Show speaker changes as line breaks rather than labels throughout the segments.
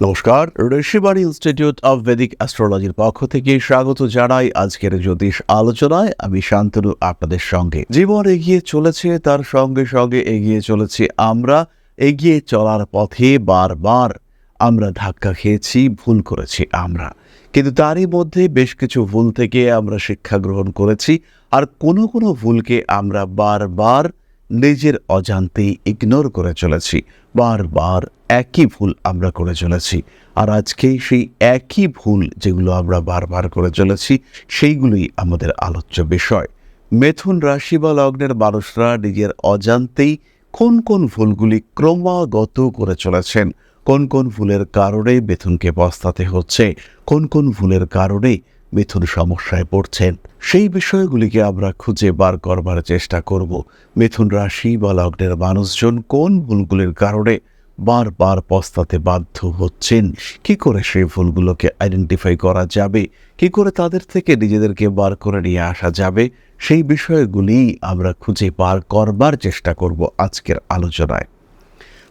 নমস্কার Rishibari institute of Vedic অ্যাস্ট্রোলজির পক্ষ থেকে স্বাগত জানাই আজকের জ্যোতিষ আলোচনায়। আমি শান্তনু, আপনাদের সঙ্গে। জীবন এগিয়ে চলেছে, তার সঙ্গে সঙ্গে এগিয়ে চলেছি আমরা। এগিয়ে চলার পথে বারবার আমরা ধাক্কা খেয়েছি, ভুল করেছি আমরা। কিন্তু তারই মধ্যে বেশ কিছু ভুল থেকে আমরা শিক্ষা গ্রহণ করেছি, আর কোনো কোনো ভুলকে আমরা বারবার নিজের অজান্তেই ইগনোর করে চলেছি। বারবার একই ভুল আমরা করে চলেছি। আর আজকে সেই একই ভুল যেগুলো আমরা বারবার করে চলেছি, সেইগুলোই আমাদের আলোচ্য বিষয়। মেথুন রাশি বা লগ্নের মানুষরা নিজের অজান্তেই কোন কোন ভুলগুলি ক্রমাগত করে চলেছেন, কোন কোন ভুলের কারণে মিথুনকে পস্তাতে হচ্ছে, কোন কোন ভুলের কারণে মিথুন সমস্যায় পড়ছেন, সেই বিষয়গুলিকে আমরা খুঁজে বার করবার চেষ্টা করব। মিথুন রাশি বা লগ্নের মানুষজন কোন ভুলগুলির কারণে বারবার পস্তাতে বাধ্য হচ্ছেন। কি করে সেই ভুলগুলোকে আইডেন্টিফাই করা যাবে? কি করে তাদের থেকে নিজেদেরকে বার করে নিয়ে আসা যাবে? সেই বিষয়গুলি আমরা খুঁজে বার করবার চেষ্টা করব আজকের আলোচনায়।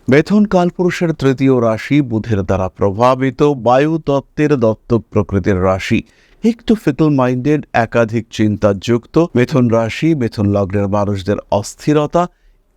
বেথন কালপুরুষের তৃতীয় রাশি বুধের দ্বারা প্রভাবিত বায়ু তত্ত্বের দত্তক প্রকৃতির রাশি। একটু ফিকল মাইন্ডেড, একাধিক চিন্তাযুক্ত মেথুন রাশি মেথুন লগ্নের মানুষদের অস্থিরতা,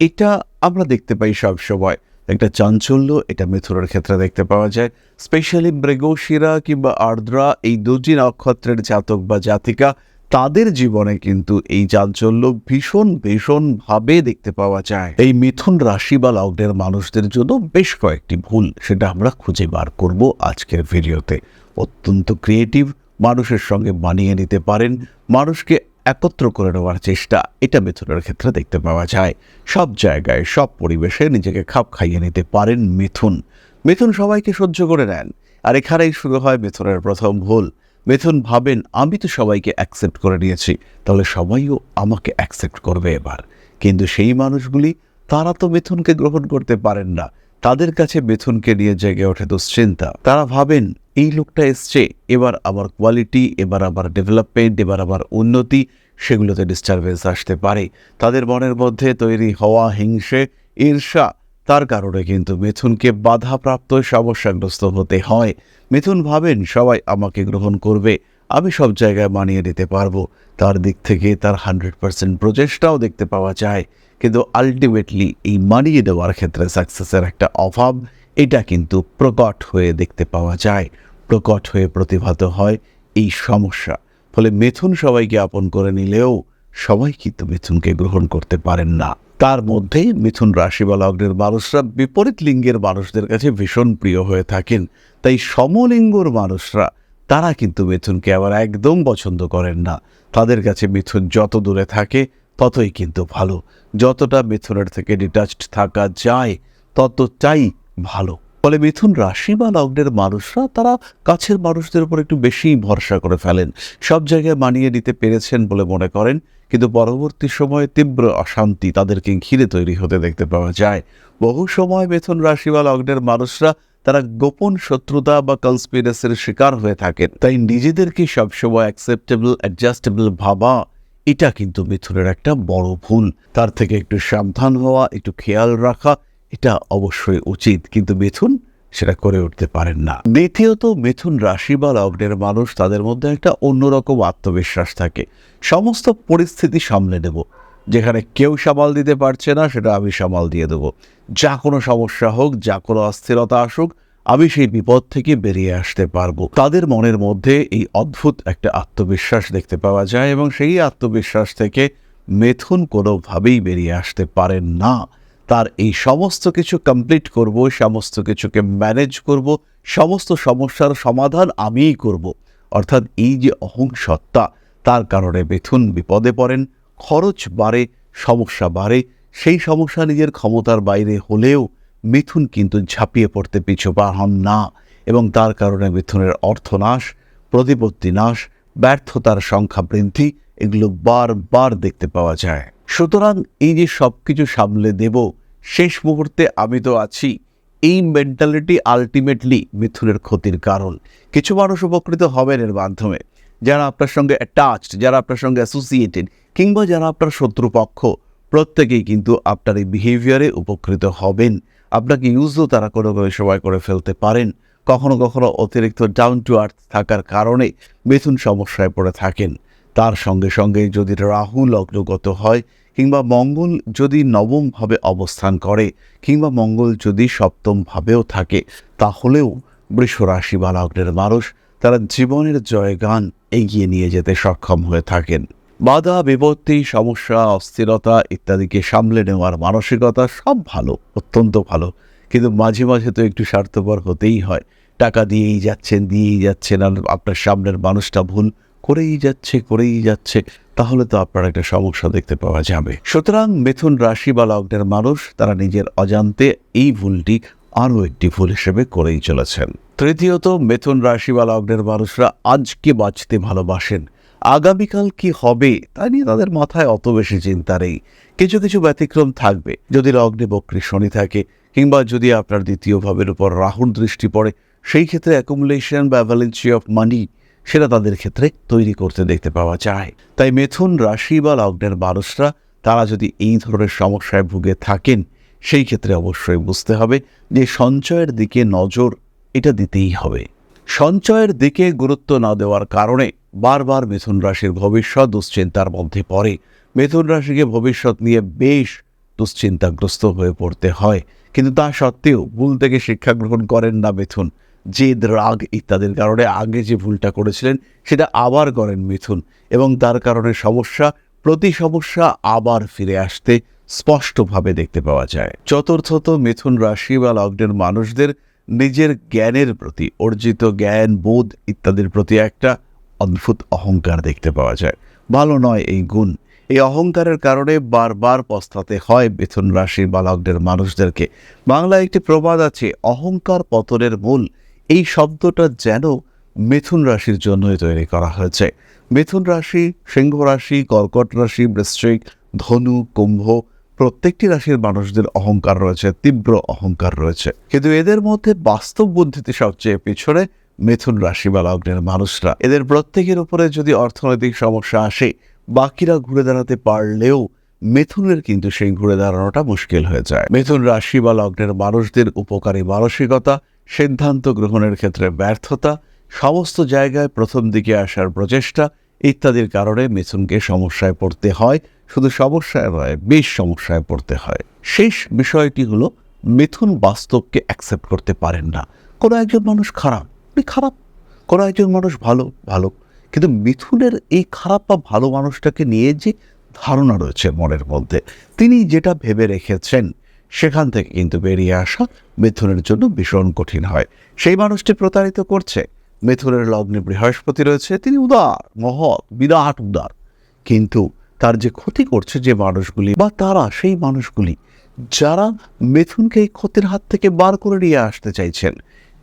এটা আমরা দেখতে পাই সব সময় একটা চাঞ্চল্য, এটা মিথুনের ক্ষেত্রে দেখতে পাওয়া যায়। স্পেশালি মৃগশিরা কিংবা আর্দ্রা এই দুটি নক্ষত্রের জাতক বা জাতিকা, তাদের জীবনে কিন্তু এই চাঞ্চল্য ভীষণ ভীষণভাবে দেখতে পাওয়া যায়। এই মিথুন রাশি বা লগ্নের মানুষদের জন্য বেশ কয়েকটি ভুল, সেটা আমরা খুঁজে বার করব আজকের ভিডিওতে। অত্যন্ত ক্রিয়েটিভ মানুষের সঙ্গে মানিয়ে নিতে পারেন, মানুষকে একত্র করে নেওয়ার চেষ্টা। এটা মিথুনের ক্ষেত্রে দেখতে পাওয়া যায়। সব জায়গায়, সব পরিবেশে নিজেকে খাপ খাইয়ে নিতে পারেন মিথুন। মিথুন সবাইকে সহ্য করে নেন। আর এখানেই শুরু হয় মিথুনের প্রথম ভুল। মিথুন ভাবেন, আমি তো সবাইকে অ্যাকসেপ্ট করে নিয়েছি। তাহলে সবাইও আমাকে অ্যাকসেপ্ট করবে এবার। কিন্তু সেই মানুষগুলি, তারা তো মিথুনকে গ্রহণ করতে পারেন না। তাদের কাছে মিথুনকে নিয়ে জেগে ওঠে দুশ্চিন্তা। তারা ভাবেন এই লোকটা এসছে, এবার আবার কোয়ালিটি এবার আবার ডেভেলপমেন্ট এবার আবার উন্নতি, সেগুলোতে ডিস্টারবেন্স আসতে পারে। তাদের মনের মধ্যে তৈরি হওয়া হিংসে, ঈর্ষা, তার কারণে কিন্তু মিথুনকে বাধাপ্রাপ্ত সমস্যাগ্রস্ত হতে হয়। মিথুন ভাবেন, সবাই আমাকে গ্রহণ করবে, আমি সব জায়গায় মানিয়ে নিতে পারব। তার দিক থেকে তার হান্ড্রেড পার্সেন্ট প্রচেষ্টাও দেখতে পাওয়া যায়। কিন্তু আলটিমেটলি এই মানিয়ে দেওয়ার ক্ষেত্রে সাকসেসের একটা অভাব, এটা কিন্তু প্রকট হয়ে দেখতে পাওয়া যায়। প্রকট হয়ে প্রতিভাত হয় এই সমস্যা। ফলে মিথুন সবাইকে আপন করে নিলেও সবাই কিন্তু মিথুনকে গ্রহণ করতে পারেন না। তার মধ্যে মিথুন রাশি বা লগ্নের মানুষরা বিপরীত লিঙ্গের মানুষদের কাছে ভীষণ প্রিয় হয়ে থাকেন। তাই সমলিঙ্গর মানুষরা, তারা কিন্তু মিথুনকে আবার একদম পছন্দ করেন না। তাদের কাছে মিথুন যত দূরে থাকে, ততই কিন্তু ভালো। যতটা মিথুনের থেকে ডিটাচড থাকা যায়, ততটাই ভালো। ফলে মিথুন রাশি বা লগ্নের মানুষরা তারা কাছের মানুষদের উপর একটু বেশি ভরসা করে ফেলেন। সব জায়গায় মানিয়ে নিতে পেরেছেন বলে মনে করেন। কিন্তু পরবর্তী সময়ে তীব্র অশান্তি তাদেরকে ঘিরে তৈরি হতে দেখতে পাওয়া যায়। বহু সময় মিথুন রাশি বা লগ্নের মানুষরা তারা গোপন শত্রুতা বা কনস্পিরেসির শিকার হয়ে থাকেন। তাই নিজেদেরকে সবসময় অ্যাকসেপ্টেবল অ্যাডজাস্টেবল ভাবা, এটা কিন্তু মিথুনের একটা বড় ভুল। তার থেকে একটু সাবধান হওয়া, একটু খেয়াল রাখা এটা অবশ্যই উচিত, কিন্তু মিথুন সেটা করে উঠতে পারেন না। দ্বিতীয়ত, মিথুন রাশি বা লগ্নের মানুষ তাদের মধ্যে একটা অন্যরকম আত্মবিশ্বাস থাকে। সমস্ত পরিস্থিতি সামলে নেব, যেখানে কেউ সামাল দিতে পারছে না, সেটা আমি সামাল দিয়ে দেবো। যা কোনো সমস্যা হোক, যা কোনো অস্থিরতা আসুক, আমি সেই বিপদ থেকে বেরিয়ে আসতে পারব। তাদের মনের মধ্যে এই অদ্ভুত একটা আত্মবিশ্বাস দেখতে পাওয়া যায় এবং সেই আত্মবিশ্বাস থেকে মেথুন কোনোভাবেই বেরিয়ে আসতে পারেন না। তার এই সমস্ত কিছু কমপ্লিট করব, সমস্ত কিছুকে ম্যানেজ করব, সমস্ত সমস্যার সমাধান আমিই করব। অর্থাৎ এই যে অহং সত্তা তার কারণে মিথুন বিপদে পড়েন, খরচ বাড়ে, সমস্যা বাড়ে, সেই সমস্যা নিজের ক্ষমতার বাইরে হলেও মিথুন কিন্তু ঝাঁপিয়ে পড়তে পিছু হন না এবং তার কারণে মিথুনের অর্থনাশ, প্রতিপত্তি নাশ, ব্যর্থতার সংখ্যা বৃদ্ধি এগুলো বারবার দেখতে পাওয়া যায়। সুতরাং এই যে সব কিছু সামলে দেব শেষ মুহূর্তে আমি তো আছি। এই মেন্টালিটি আলটিমেটলি মিথুনের ক্ষতির কারণ। কিছু মানুষ উপকৃত হবেন এর মাধ্যমে। যারা আপনার সঙ্গে অ্যাটাচড যারা আপনার সঙ্গে অ্যাসোসিয়েটেড কিংবা যারা আপনার শত্রুপক্ষ, প্রত্যেকেই কিন্তু আপনার এই বিহেভিয়ারে উপকৃত হবেন। আপনাকে ইউজও তারা কোনো কোনো সময় করে ফেলতে পারেন। কখনো কখনো অতিরিক্ত ডাউন টু আর্থ থাকার কারণে মিথুন সমস্যায় পড়ে থাকেন। তার সঙ্গে সঙ্গে যদি রাহু লগ্নগত হয় কিংবা মঙ্গল যদি নবমভাবে অবস্থান করে, কিংবা মঙ্গল যদি সপ্তমভাবেও থাকে, তাহলেও বৃষ রাশি বা লগ্নের মানুষ তারা জীবনের জয়গান এগিয়ে নিয়ে যেতে সক্ষম হয়ে থাকেন। বাধা, বিপত্তি, সমস্যা, অস্থিরতা ইত্যাদিকে সামলে নেওয়ার মানসিকতা সব ভালো, অত্যন্ত ভালো। কিন্তু মাঝে মাঝে তো একটু স্বার্থপর হতেই হয়। টাকা দিয়েই যাচ্ছেন দিয়েই যাচ্ছেন, আর আপনার সামনের মানুষটা ভুল করেই যাচ্ছে করেই যাচ্ছে, তাহলে তো আপনার একটা সমস্যা দেখতে পাওয়া যাবে। সুতরাং মিথুন রাশি বা লগ্নের মানুষ, তারা নিজের অজান্তে এই ভুলটি আরও একটি ভুল হিসেবে করেই চলেছেন। তৃতীয়ত, মিথুন রাশি বা লগ্নের মানুষরা আজকে বাঁচতে ভালোবাসেন। আগামীকাল কি হবে, তা নিয়ে তাদের মাথায় অত বেশি চিন্তা নেই। কিছু কিছু ব্যতিক্রম থাকবে। যদি লগ্নে বক্রী শনি থাকে, কিংবা যদি আপনার দ্বিতীয় ভাবের উপর রাহুর দৃষ্টি পড়ে, সেই ক্ষেত্রে অ্যাকুমুলেশন বা অ্যাভালেন্সি অফ মানি সেটা তাদের ক্ষেত্রে তৈরি করতে দেখতে পাওয়া যায়। তাই মিথুন রাশি বা লগ্নের মানুষরা, তারা যদি এই ধরনের সমস্যায় ভুগে থাকেন, সেই ক্ষেত্রে অবশ্যই বুঝতে হবে যে সঞ্চয়ের দিকে নজর এটা দিতেই হবে। সঞ্চয়ের দিকে গুরুত্ব না দেওয়ার কারণে বারবার মিথুন রাশির ভবিষ্যৎ দুশ্চিন্তার মধ্যে পড়ে। মিথুন রাশিকে ভবিষ্যৎ নিয়ে বেশ দুশ্চিন্তাগ্রস্ত হয়ে পড়তে হয়। কিন্তু তা সত্ত্বেও ভুল থেকে শিক্ষা গ্রহণ করেন না মিথুন। জেদ, রাগ ইত্যাদির কারণে আগে যে ভুলটা করেছিলেন সেটা আবার করেন মিথুন এবং তার কারণে সমস্যা, প্রতি সমস্যা আবার ফিরে আসতে স্পষ্টভাবে দেখতে পাওয়া যায়। চতুর্থত মিথুন রাশি বা লগ্নের মানুষদের নিজের জ্ঞানের প্রতি, অর্জিত জ্ঞান, বোধ ইত্যাদির প্রতি একটা অদ্ভুত অহংকার দেখতে পাওয়া যায়। ভালো নয় এই গুণ। এই অহংকারের কারণে বারবার পস্তাতে হয় মিথুন রাশি বা মানুষদেরকে। বাংলায় একটি প্রবাদ আছে, অহংকার পতনের মূল এই শব্দটা যেন মিথুন রাশির জন্যই তৈরি করা হয়েছে। মিথুন রাশি, সিংহ রাশি, কর্কট রাশি, বৃশ্চিক, ধনু, কুম্ভ প্রত্যেকটি রাশির মানুষদের অহংকার রয়েছে, তীব্র অহংকার রয়েছে। কিন্তু এদের মধ্যে বাস্তব বুদ্ধিতে সবচেয়ে পিছনে মিথুন রাশি বা লগ্নের মানুষরা। এদের প্রত্যেকের উপরে যদি অর্থনৈতিক সমস্যা আসে, বাকিরা ঘুরে দাঁড়াতে পারলেও মিথুনের কিন্তু সেই ঘুরে দাঁড়ানোটা মুশকিল হয়ে যায়। মিথুন রাশি বা লগ্নের মানুষদের উপকারী মানসিকতা সিদ্ধান্ত গ্রহণের ক্ষেত্রে ব্যর্থতা, সমস্ত জায়গায় প্রথম দিকে আসার প্রচেষ্টা ইত্যাদির কারণে মিথুনকে সমস্যায় পড়তে হয়, শুধু সমস্যায় নয়, বেশ সমস্যায় পড়তে হয়। শেষ বিষয়টি হলো, মিথুন বাস্তবকে অ্যাকসেপ্ট করতে পারেন না। কোনো একজন মানুষ খারাপ, উনি খারাপ। কোনো একজন মানুষ ভালো ভালো। কিন্তু মিথুনের এই খারাপ বা ভালো মানুষটাকে নিয়ে যে ধারণা রয়েছে মনের মধ্যে, তিনি যেটা ভেবে রেখেছেন সেখান থেকে কিন্তু বেরিয়ে আসা মিথুনের জন্য ভীষণ কঠিন হয়। সেই মানুষটি প্রতারিত করছে। মিথুনের লগ্নে বৃহস্পতি রয়েছে, তিনি উদার, মহৎ, বিরাট উদার। কিন্তু তার যে ক্ষতি করছে যে মানুষগুলি বা তারা সেই মানুষগুলি, যারা মিথুনকে এই ক্ষতির হাত থেকে বার করে নিয়ে আসতে চাইছেন,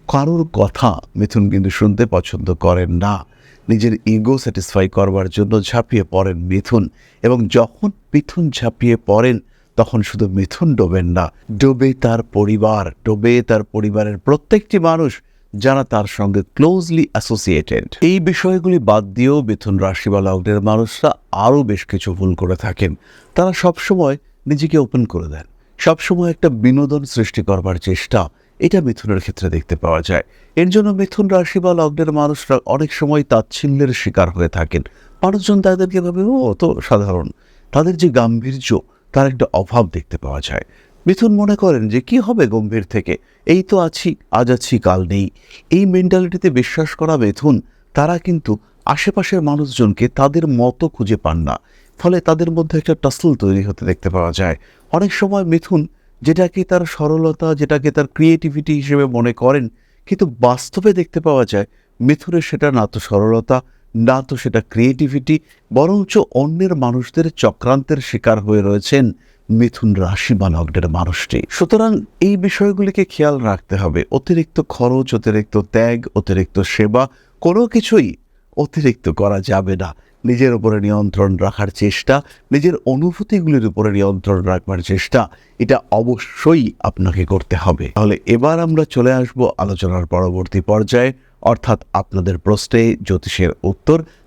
কারোর কথা মিথুন কিন্তু শুনতে পছন্দ করেন না। নিজের ইগো স্যাটিসফাই করবার জন্য ঝাঁপিয়ে পড়েন মিথুন এবং যখন মিথুন ঝাঁপিয়ে পড়েন তখন শুধু মিথুন ডোবেন না, ডোবে তার পরিবার, ডোবে তার পরিবারের প্রত্যেকটি মানুষ যারা তার সঙ্গে ক্লোজলি অ্যাসোসিয়েটেড এই বিষয়গুলি বাদ দিয়েও মিথুন রাশি বা লগ্নের মানুষরা আরও বেশ কিছু ভুল করে থাকেন। তারা সবসময় নিজেকে ওপেন করে দেন। সবসময় একটা বিনোদন সৃষ্টি করবার চেষ্টা, এটা মিথুনের ক্ষেত্রে দেখতে পাওয়া যায়। এর জন্য মিথুন রাশি বা লগ্নের মানুষরা অনেক সময় তাচ্ছিল্যের শিকার হয়ে থাকেন। মানুষজন তাদেরকে ভাবে, ও সাধারণ। তাদের যে গাম্ভীর্য তার একটা অভাব দেখতে পাওয়া যায়। মিথুন মনে করেন যে, কি হবে গম্ভীর থেকে? এই তো আছি, আজ আছি, কাল নেই। এই মেন্টালিটিতে বিশ্বাস করা মিথুন, তারা কিন্তু আশেপাশের মানুষজনকে তাদের মতো খুঁজে পান না। ফলে তাদের মধ্যে একটা টাসল তৈরি হতে দেখতে পাওয়া যায়। অনেক সময় মিথুন, যেটাকে তার সরলতা, যেটাকে তার ক্রিয়েটিভিটি হিসেবে মনে করেন, কিন্তু বাস্তবে দেখতে পাওয়া যায়, মিথুনের সেটা না তো সরলতা না তো সেটা ক্রিয়েটিভিটি বরঞ্চ অন্যের মানুষদের চক্রান্তের শিকার হয়ে রয়েছেন মিথুন রাশি বা লগ্নের মানুষটি। সুতরাং এই বিষয়গুলিকে খেয়াল রাখতে হবে। অতিরিক্ত খরচ, অতিরিক্ত ত্যাগ, অতিরিক্ত সেবা, কোনো কিছুই অতিরিক্ত করা যাবে না। নিজের উপরে নিয়ন্ত্রণ রাখার চেষ্টা, নিজের অনুভূতিগুলির উপরে নিয়ন্ত্রণ রাখবার চেষ্টা, এটা অবশ্যই আপনাকে করতে হবে। তাহলে এবার আমরা চলে আসব আলোচনার পরবর্তী পর্যায়ে। অর্থাৎ আপনাদের প্রশ্নে জ্যোতিষের উত্তর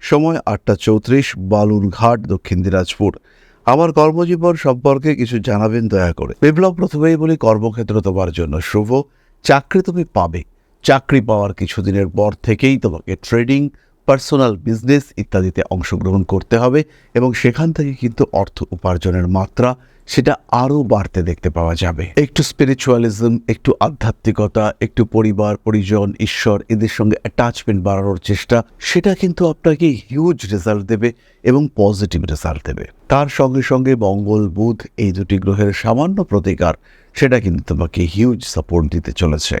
সময় আটটা চৌত্রিশ বালুরঘাট দক্ষিণ দিনাজপুর। আমার কর্মজীবন সম্পর্কে কিছু জানাবেন দয়া করে। বিপ্লব প্রথমেই বলি, কর্মক্ষেত্র তোমার জন্য শুভ। চাকরি তুমি পাবে। চাকরি পাওয়ার কিছুদিনের পর থেকেই তোমাকে ট্রেডিং পার্সোনাল বিজনেস ইত্যাদিতে অংশগ্রহণ করতে হবে এবং সেখান থেকে কিন্তু অর্থ উপার্জনের মাত্রা সেটা আরও বাড়তে দেখতে পাওয়া যাবে। একটু স্পিরিচুয়ালিজম একটু আধ্যাত্মিকতা, একটু পরিবার, পরিজন, ঈশ্বর এদের সঙ্গে অ্যাটাচমেন্ট বাড়ানোর চেষ্টা, সেটা কিন্তু আপনাকে হিউজ রেজাল্ট দেবে এবং পজিটিভ রেজাল্ট দেবে। তার সঙ্গে সঙ্গে মঙ্গল, বুধ এই দুটি গ্রহের সামান্য প্রতিকার, সেটা কিন্তু তোমাকে হিউজ সাপোর্ট দিতে চলেছে।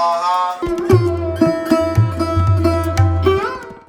Oh, la.